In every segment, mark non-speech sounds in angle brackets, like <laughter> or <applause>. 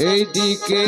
এই দিকে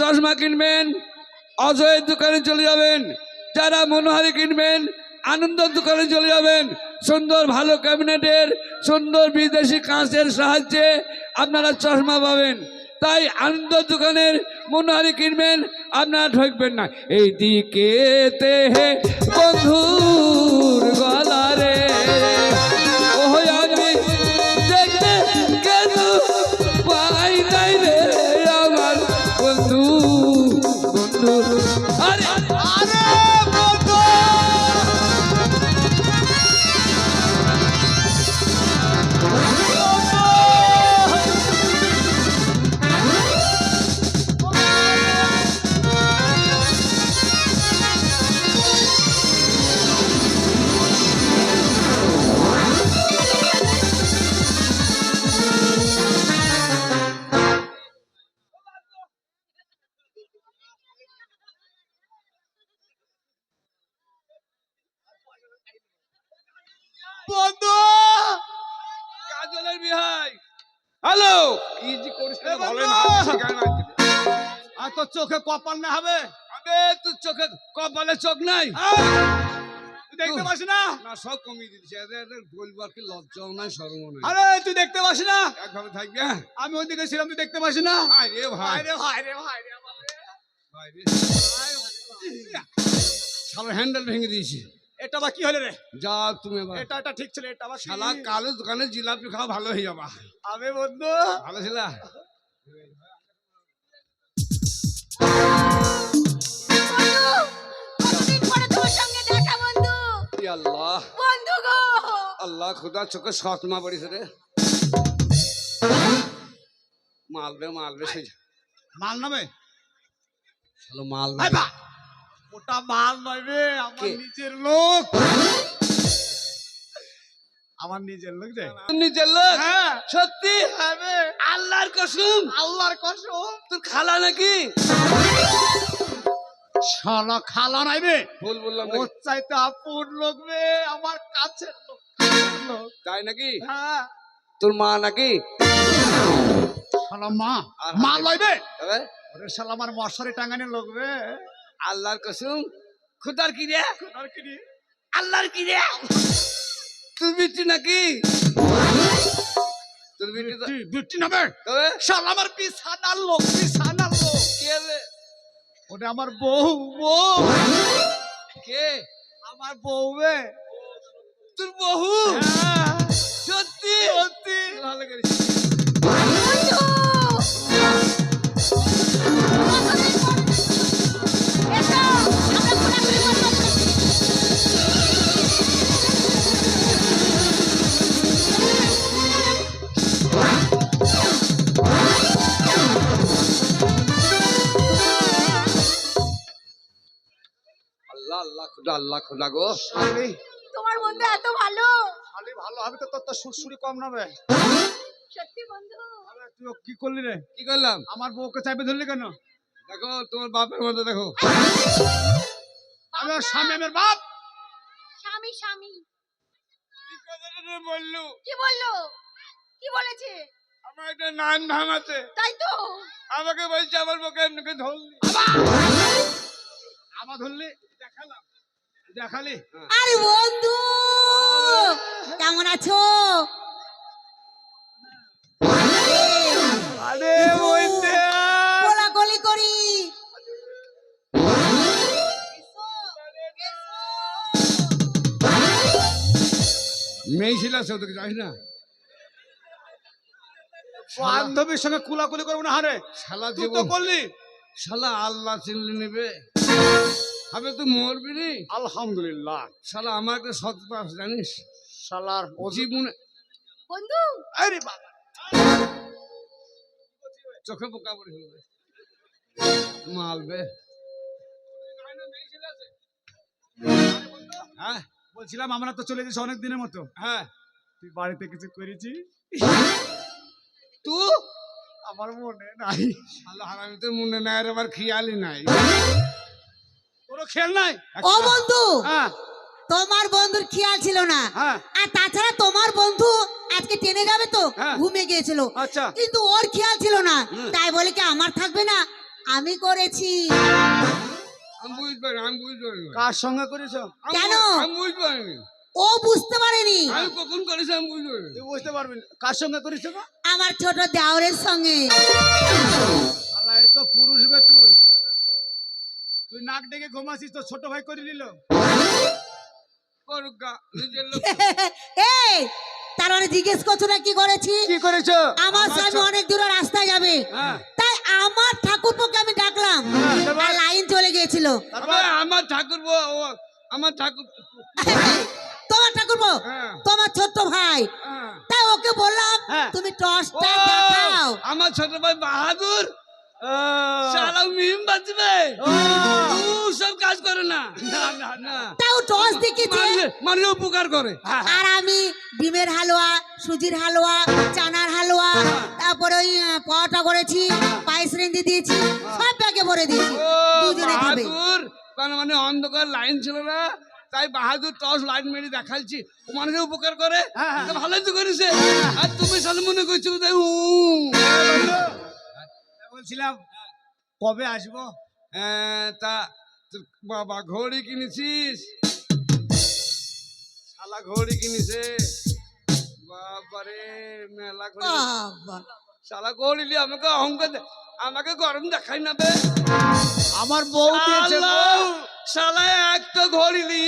চশমা কিনবেন, অজয়ের দোকানে চলে যাবেন, যারা মনোহারি কিনবেন, আনন্দের দোকানে চলে যাবেন, সুন্দর ভালো ক্যাবিনেটের, সুন্দর বিদেশি কাঁচের সাহায্যে আপনারা চশমা পাবেন। তাই আনন্দ দোকানের মনোহারি কিনবেন, আপনারা ঠকবেন না। এই দিকে বন্ধুর তোর চোখে কপাল না হবে? আবে তুই চোখে কপালে চোখ নাই? দেখতে পাস না? না সব কমিয়ে দিচ্ছে এদের এদের বলব আর কি লজ্জাও নাই শরমও নাই। আরে তুই দেখতে পাস না? একভাবে থাকবে হ্যাঁ? আমি ওইদিকে ছিলাম তুই দেখতে পাস না? আয় ভাই। ভাই রে ভাই রে ভাই রে ভাই। রে। শালা হ্যান্ডেল ভেঙে দিয়েছি। এটা বা কি হলো রে? যা তুমি এটা এটা ঠিক ছিল এটা বা? শালা কালো দোকানে জিলাপি খাওয়া ভালো হয়ে যাবা। আমি বন্ধু। ভালো ছিল? <laughs> আল্লাহ। বন্ধু গো। আল্লাহ খুদা চোখে সতমা পড়েছে রে। মালবে মালবে সেই মাল নামে? শালো মাল আই বা ওটা মাল নয় রে আমার নিজের লোক। আমার নিজের লোক রে নিজের লোক? হ্যাঁ। সত্যি? রে আল্লাহর কসম? আল্লাহর কসম। তোর খালা নাকি? শালা খালা নাই রে ভুল বললাম ওর চাইতে আপুর লোক রে আমার লোক লোক। তাই নাকি? হ্যাঁ। তোর মা নাকি? শালা মা। মা লইবে ওরে শালা আমার মশারি টাঙানি লোক রে আল্লাহর কসম? খুদার কি রে? আর কি রে? আল্লাহর কি রে? তুই বিটি নাকি? তোর বিটি বিটি নামে তবে শালা আমার বিছানার লোক বিছানার লোক। কে ওটা আমার বউ বউ। কে? আমার বউ রে। তোর বহু হ্যাঁ, সত্যি? সত্যি। ভালো করিস। আল্লাহ গো। শালি। তোমার বন্ধু এত ভালো। শালি ভালো হবে তো তোর তো সুরসুরি কম নাবে সত্যি বন্ধু। আরে তুই কি করলি রে? কি করলাম? আমার বউকে চাইবে ধরলি কেন? দেখো তোমার বাপের মতো দেখো। আমি ওর স্বামী আমার বাপ! স্বামী স্বামী। কি কথাটা কি বলল? কি বলেছে? আমার একটা নান ভাঙাতে। তাই তো। আমাকে বলছে আমার বউকে এমনিকে ধরলি। আমার ধরলি? দেখালাম। দেখালি আরে বন্ধু কেমন আছো? আরে কোলাকুলি করি। মেয়ে ছিল সে তোকে জানিস না। বান্ধবীর সঙ্গে কুলাকুলি করব না হারে। শালা তুই তো জীবন করলি। শালা আল্লাহ চিনলে নেবে। হবে তুই মরবি নি? আলহামদুলিল্লাহ। শালা আমার একটা সততা আছে জানিস? শালার জীবনে বন্ধু! আরে বাবা! চোখে পোকা পড়ে ফেলবে। মালবে হ্যাঁ? বলছিলাম আমরা তো চলে গেছি অনেক দিনের মতো। হ্যাঁ। তুই বাড়িতে কিছু করেছি? তুই আমার মনে নাই। আল্লাহ আমি তো মনে নাই আর আমার খেয়ালই নাই। খেয়াল নাই? ও বন্ধু হ্যাঁ। তোমার বন্ধুর খেয়াল ছিল না। হ্যাঁ। আর তাছাড়া তোমার বন্ধু আজকে ট্রেনে যাবে তো হ্যাঁ। ঘুমে গিয়েছিল। আচ্ছা। কিন্তু ওর খেয়াল ছিল না। তাই বলে কি আমার থাকবে না? আমি করেছি। কার সঙ্গে করেছ? কেন? ও বুঝতে পারেনি। আমি কখন করেছি আমি বুঝতে পারিনি। তুই বুঝতে পারবি না। কার সঙ্গে করেছ আমার ছোট দেওরের সঙ্গে শালা এ তো পুরুষ বে তুই নাক ঘুমাসিস তো ছোট ভাই করে নিল। <laughs> এই তার মানে জিজ্ঞেস করছ না কি করেছি? কি করেছ? আমার স্বামী অনেক দূরে রাস্তায় যাবে। হ্যাঁ। তাই আমার ঠাকুরপোকে আমি ডাকলাম। হ্যাঁ, লাইন চলে গিয়েছিল। আমার ঠাকুর আমার <laughs> ঠাকুর তোমার ঠাকুরপো? হ্যাঁ। তোমার ছোট্ট ভাই। তাই ওকে বললাম। তুমি টর্চটা দেখাও। আমার ছোট ভাই বাহাদুর। ও, সারা মিম বাজবে। ও, ও সব কাজ করে না। না না তাও মানুষের উপকার করে। আর আমি ডিমের হালুয়া সুজির হালুয়া চানার হালুয়া তারপরে ওই পরোটা করেছি পায়েস রেঁধে দিয়েছি সব ব্যাগে ভরে দিয়েছি। দুজনে খাবে। কারণ মানে অন্ধকার লাইন ছিল না। তাই বাহাদুর টস লাইন মেরে দেখাচ্ছি ও মানুষের উপকার করে। হ্যাঁ, হ্যাঁ। ভালোই তো করেছে। আর তুমি সালে মনে করছ তাই বলছিলাম কবে আসব? তা বাবা ঘড়ি কিনেছিস? শালা ঘড়ি কিনেছে। বাবারে মেলা করে শালা ঘড়ি আমাকে অহংকার আমাকে গরম দেখাই না বে। আমার বউ দিয়েছে শালা, বউ। শালা একটা ঘড়ি নি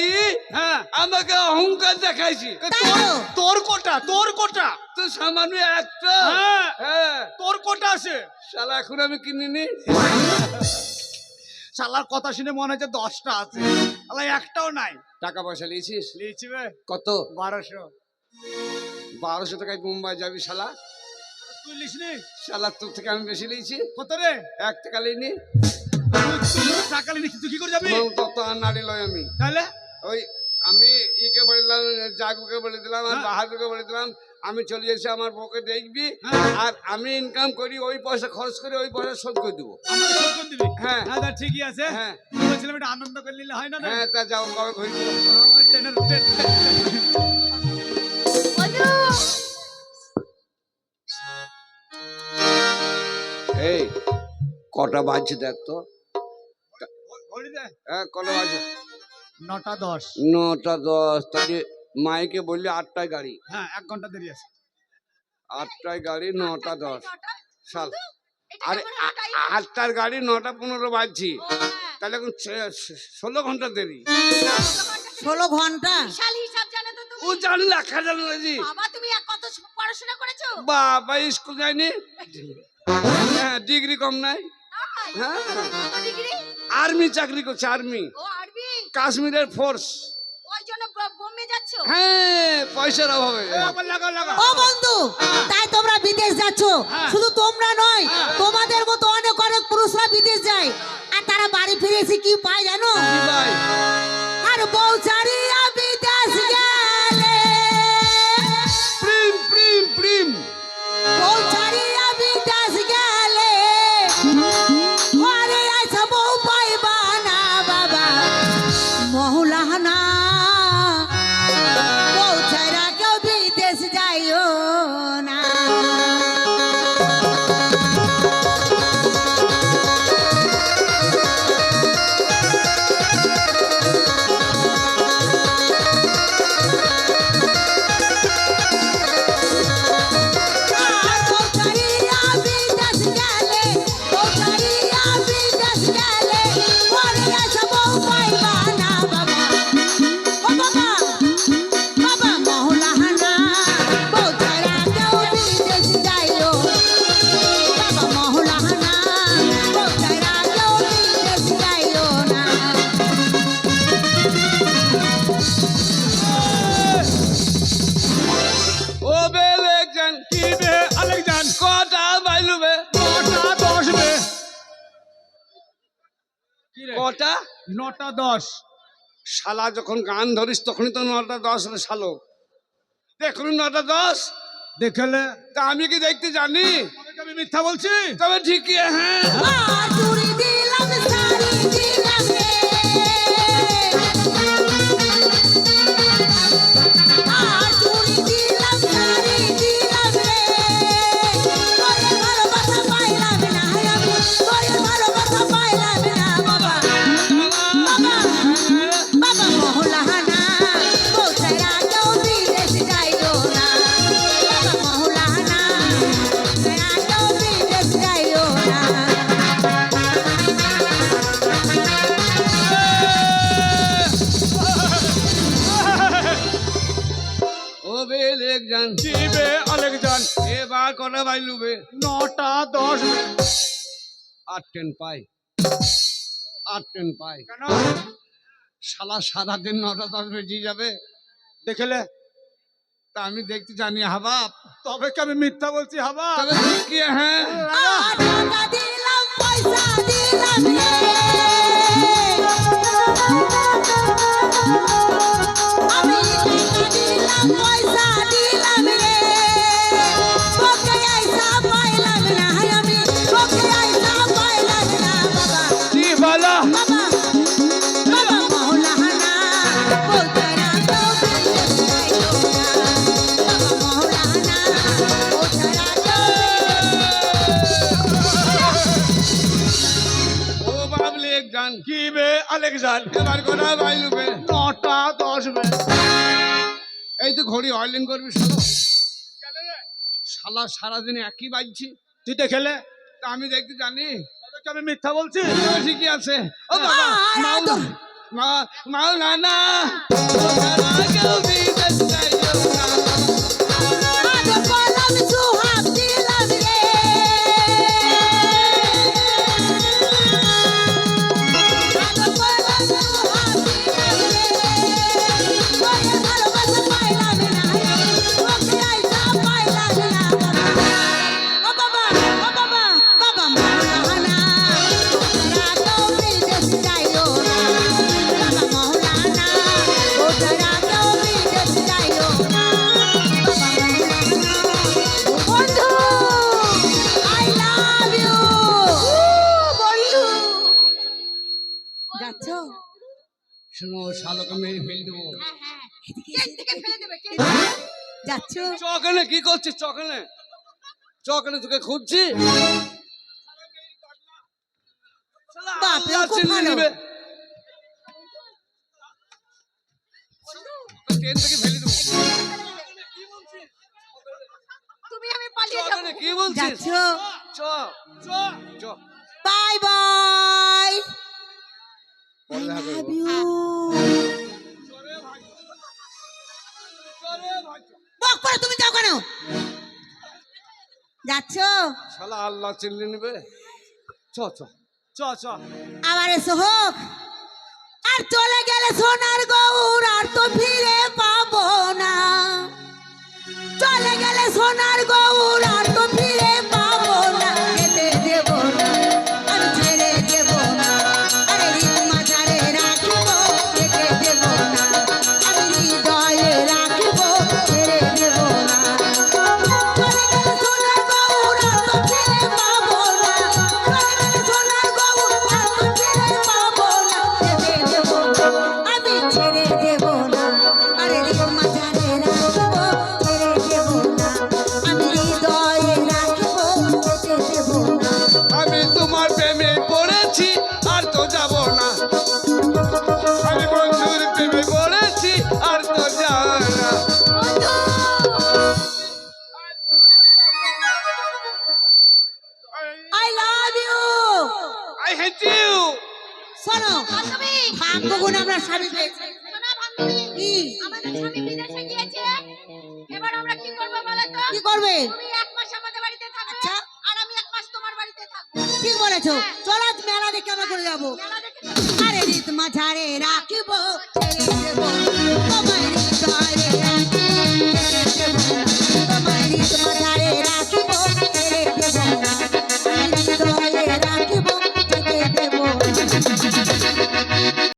হ্যাঁ। আমাকে অহংকার দেখাইছি। তোর কোটা তোর কোটা? তো সামান্য একটা। হ্যাঁ। হ্যাঁ। তোর কোটা আছে? শালা এখন আমি কিনিনি শালার কথা শুনে মনে হচ্ছে দশটা আছে। শালা একটাও নাই। টাকা পয়সা নিয়েছিস? লিয়েছি বে। কত? বারোশো। বারোশো টাকায় মুম্বাই যাবি শালা? তুই লিসনি শালা তোর থেকে আমি বেশি নিয়েছি কত রে? এক টাকা তুই টাকা লিখি তুই কি করে যাবি তত নাড়ি লয় আমি তাহলে ওই আমি ইকে বলে দিলাম জাগুকে বলে দিলাম আর হ্যাঁ। বাহাদুরকে বলে দিলাম আমি চলে এসে আমার বউকে দেখবি হ্যাঁ। আর আমি ইনকাম করি ওই পয়সা খরচ করে ওই পয়সা শোধ করে দেবো হ্যাঁ। হ্যাঁ তা ঠিকই আছে হ্যাঁ। তুই বলছিলাম এটা আনন্দ করে নিলে হয় না হ্যাঁ তা যাও কবে এই কটা বাজছে দেখ তো। হ্যাঁ কটা বাজছে নটা দশ। নটা দশ তাহলে মাইকে বললি আটটায় গাড়ি। হ্যাঁ এক ঘণ্টা দেরি আছে। আটটায় গাড়ি নটা দশ? সাল। আরে আটটার গাড়ি নটা পনেরো বাজছি। হ্যাঁ, তাহলে এখন ষোলো ঘণ্টা দেরি। ষোলো ঘণ্টা? বিশাল হিসাব জানো তো ও জানি লেখা জানো নাকি বাবা তুমি কত পড়াশোনা করেছ? বাবা স্কুল যায়নি? <laughs> হ্যাঁ ডিগ্রি কম নাই। তাই? হ্যাঁ? আর্মি চাকরি করছে আর্মি। কাশ্মীরের ফোর্স ওই জন্য ব- বোম্বে যাচ্ছ? হ্যাঁ পয়সার অভাবে। ও বন্ধু তাই তোমরা বিদেশ যাচ্ছ। হ্যাঁ। শুধু তোমরা নয়। তোমাদের মতো অনেক অনেক পুরুষরা বিদেশ যায়। আর তারা বাড়ি ফিরে এসে কি পায় জানো? আর বউ ছাড়িয়া কটা? নটা দশ। শালা যখন গান ধরিস তখনই তো নটা দশ রে শালো। দেখুন নটা দশ। দেখলে? তা আমি কি দেখতে জানি? আমি মিথ্যা বলছি? তবে ঠিকই হ্যাঁ। কটা নটা দশ। আট টেন পাই। আট টেন পাই। কেন? শালা সারাদিন নটা দশ বেজে যাবে। দেখলে? তা আমি দেখতে জানি হাবাব। তবে কি আমি মিথ্যা বলছি হাবা তবে ঠিকই হ্যাঁ? টাকা দিলাম পয়সা দিলাম আমি দিলাম পয়সা আলেকজান এবার কোথায় ভাই লুপে নটা দশ বে এই তো ঘড়ি অয়েলিং করবি শালা শালা সারাদিন একই বাজছি তুই খেলে তা আমি দেখতে জানি আমি মিথ্যা বলছি ঠিকই আছে ও বাবা আর মাও তো- মা মাও না না আমি পালিয়ে যাব। চকনে কি বলছিস? চ চ। চ। Bye bye. লাভ ইউ বক করে তুমি যাও কেন? যাচ্ছ? শালা আল্লাহ চিল্লি নিবে। চ চ চ চ। আবার এসো হোক। আর চলে গেলে সোনার গৌর আর তো ফিরে পাবো না। চলে গেলে সোনার গৌর আর ভাগ্য আমরা স্বামী পেয়েছি কি? আচ্ছা। বলেছ। চলো মেলা দেখে আমরা করে যাব। আরে রীত মাঝারে রাখিব। তোমার